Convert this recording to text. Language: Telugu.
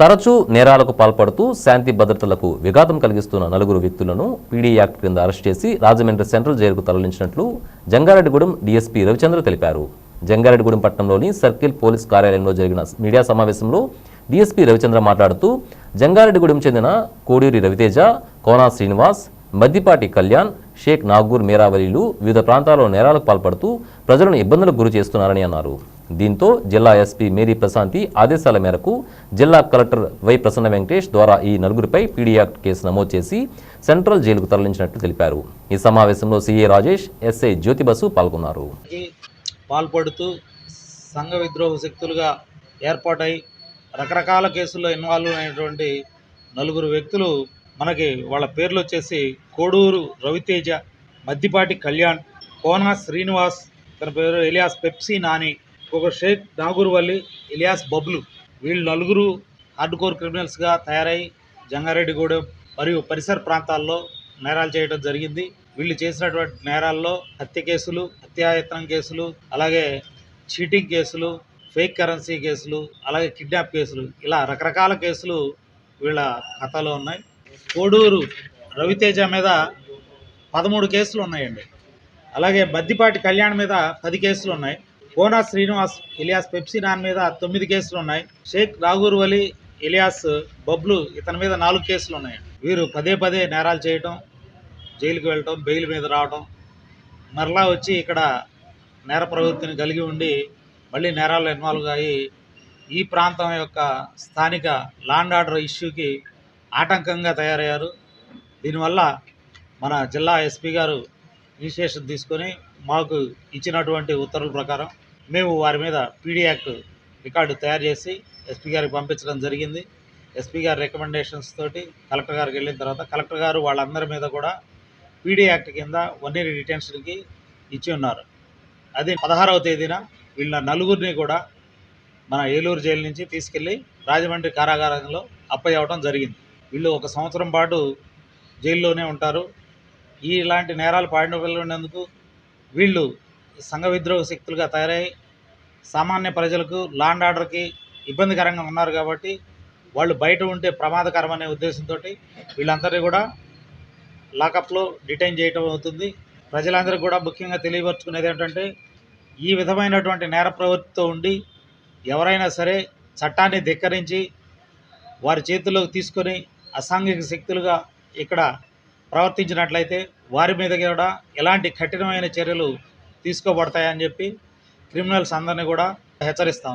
తరచూ నేరాలకు పాల్పడుతూ శాంతి భద్రతలకు విఘాతం కలిగిస్తున్న నలుగురు వ్యక్తులను పీడీ యాక్ట్ కింద అరెస్ట్ చేసి రాజమండ్రి సెంట్రల్ జైలుకు తరలించినట్లు జంగారెడ్డిగూడెం డీఎస్పీ రవిచంద్ర తెలిపారు. జంగారెడ్డిగూడెం పట్టణంలోని సర్కిల్ పోలీస్ కార్యాలయంలో జరిగిన మీడియా సమావేశంలో డీఎస్పీ రవిచంద్ర మాట్లాడుతూ జంగారెడ్డిగూడెం చెందిన కోడూరి రవితేజ కోనా శ్రీనివాస్ మద్దిపాటి కళ్యాణ్ షేక్ నాగూర్ మీరావలీలు వివిధ ప్రాంతాల్లో నేరాలకు పాల్పడుతూ ప్రజలను ఇబ్బందులకు గురి చేస్తున్నారని అన్నారు. దీంతో జిల్లా ఎస్పీ మేరీ ప్రశాంతి ఆదేశాల మేరకు జిల్లా కలెక్టర్ వై ప్రసన్న వెంకటేష్ ద్వారా ఈ నలుగురిపై పీడీఆర్ కేసు నమోదు చేసి సెంట్రల్ జైలుకు తరలించినట్లు తెలిపారు. ఈ సమావేశంలో సిఏ రాజేష్ ఎస్ఐ జ్యోతిబసు పాల్గొన్నారు. పాల్పడుతూ సంఘ విద్రోహ శక్తులుగా ఏర్పాటై రకరకాల కేసుల్లో ఇన్వాల్వ్ అయినటువంటి నలుగురు వ్యక్తులు మనకి వాళ్ళ పేర్లు వచ్చేసి కోడూరు రవితేజ మద్దిపాటి కళ్యాణ్ కోన శ్రీనివాస్ తన పేరు ఎలియాస్ పెప్సీ నాని ఒక షేక్ నాగూర్వల్లి ఇలియాస్ బబ్లు వీళ్ళు నలుగురు హార్డ్ కోర్ క్రిమినల్స్గా తయారై జంగారెడ్డిగూడెం మరియు పరిసర ప్రాంతాల్లో నేరాలు చేయడం జరిగింది. వీళ్ళు చేసినటువంటి నేరాల్లో హత్య కేసులు హత్యాయత్నం కేసులు అలాగే చీటింగ్ కేసులు ఫేక్ కరెన్సీ కేసులు అలాగే కిడ్నాప్ కేసులు ఇలా రకరకాల కేసులు వీళ్ళ ఖాతాలో ఉన్నాయి. కోడూరు రవితేజ మీద పదమూడు కేసులు ఉన్నాయండి. అలాగే బద్దిపాటి కళ్యాణ్ మీద పది కేసులు ఉన్నాయి. కోనా శ్రీనివాస్ ఇలియాస్ పెప్సీ నాన్ మీద తొమ్మిది కేసులు ఉన్నాయి. షేక్ రాగూర్ వలీ ఇలియాస్ బబ్లు ఇతని మీద నాలుగు కేసులు ఉన్నాయి. వీరు పదే పదే నేరాలు చేయటం జైలుకి వెళ్ళటం బెయిల్ మీద రావటం మరలా వచ్చి ఇక్కడ నేర ప్రవృత్తిని కలిగి ఉండి మళ్ళీ నేరాల్లో ఇన్వాల్వ్ అయ్యి ఈ ప్రాంతం యొక్క స్థానిక లాండ్ ఆర్డర్ ఇష్యూకి ఆటంకంగా తయారయ్యారు. దీనివల్ల మన జిల్లా ఎస్పీ గారు ఇనిషియేషన్ తీసుకొని మాకు ఇచ్చినటువంటి ఉత్తర్వుల ప్రకారం మేము వారి మీద పీడీ యాక్ట్ రికార్డు తయారు చేసి ఎస్పీ గారికి పంపించడం జరిగింది. ఎస్పీ గారి రికమెండేషన్స్ తోటి కలెక్టర్ గారికి వెళ్ళిన తర్వాత కలెక్టర్ గారు వాళ్ళందరి మీద కూడా పీడీ యాక్ట్ కింద వన్ ఇయర్ డిటెన్షన్కి ఇచ్చి ఉన్నారు. అది పదహారవ తేదీన వీళ్ళ నలుగురిని కూడా మన ఏలూరు జైలు నుంచి తీసుకెళ్ళి రాజమండ్రి కారాగారంలో అప్పయ్యవడం జరిగింది. వీళ్ళు ఒక సంవత్సరం పాటు జైల్లోనే ఉంటారు. ఈ ఇలాంటి నేరాలు పాడిన వీళ్ళు సంఘ విద్రోహ శక్తులుగా తయారై సామాన్య ప్రజలకు లాండ్ ఆర్డర్కి ఇబ్బందికరంగా ఉన్నారు కాబట్టి వాళ్ళు బయట ఉంటే ప్రమాదకరమనే ఉద్దేశంతో వీళ్ళందరినీ కూడా లాకప్లో డిటైన్ చేయటం అవుతుంది. ప్రజలందరికీ కూడా ముఖ్యంగా తెలియపరుచుకునేది ఏంటంటే ఈ విధమైనటువంటి నేర ప్రవృత్తితో ఉండి ఎవరైనా సరే చట్టాన్ని ధిక్కరించి వారి చేతుల్లోకి తీసుకొని అసాంఘిక శక్తులుగా ఇక్కడ ప్రవర్తించినట్లయితే వారి మీద కూడా ఎలాంటి కఠినమైన చర్యలు తీసుకోబడతాయని చెప్పి క్రిమినల్స్ అందరినీ కూడా హెచ్చరిస్తా